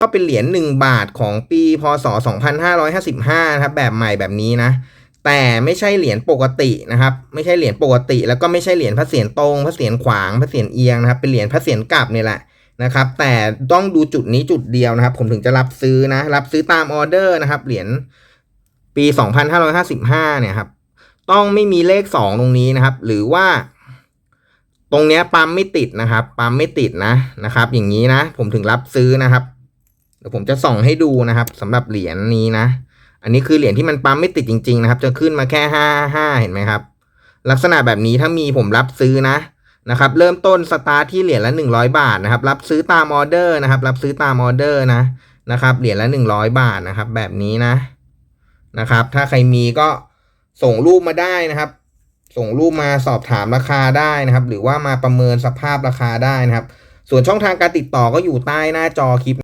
ก็เป็นเหรียญ1บาทของปีพศ 2555 นะครับ แบบใหม่แบบนี้นะ แต่ไม่ใช่เหรียญปกตินะครับ ไม่ใช่เหรียญปกติ แล้วก็ไม่ใช่เหรียญพระเศียรตรงพระเศียรขวางพระเศียรเอียงนะครับ เป็นเหรียญพระเศียรกลับนี่แหละนะครับ แต่ต้องดูจุดนี้จุดเดียวนะครับ ผมถึงจะรับซื้อนะ รับซื้อตามออเดอร์นะครับ เหรียญปี 2555 เนี่ยครับ ต้องไม่มีเลข 2 ตรงนี้นะครับ หรือว่าตรงเนี้ยปั๊มไม่ติดนะครับ ปั๊มไม่ติดนะนะครับ อย่างนี้นะ ผมถึงรับซื้อนะครับ ดี๋ยวผมจะส่องให้ดูนะครับสำหรับเหรียญนี้นะ อันนี้คือเหรียญที่มันปั๊มไม่ติดจริง ๆ นะครับ จะขึ้นมาแค่ห้าห้าเห็นไหมครับ ลักษณะแบบนี้ถ้ามีผมรับซื้อนะนะครับ เริ่มต้นสตาร์ทที่เหรียญละหนึ่งร้อยบาทนะครับ รับซื้อตามออเดอร์นะครับ รับซื้อตามออเดอร์นะนะครับ เหรียญละหนึ่งร้อยบาทนะครับ แบบนี้นะนะครับ ถ้าใครมีก็ส่งรูปมาได้นะครับ ส่งรูปมาสอบถามราคาได้นะครับ หรือว่ามาประเมินสภาพราคาได้นะครับ ส่วนช่องทางการติดต่อก็อยู่ใต้หน้าจอคลิป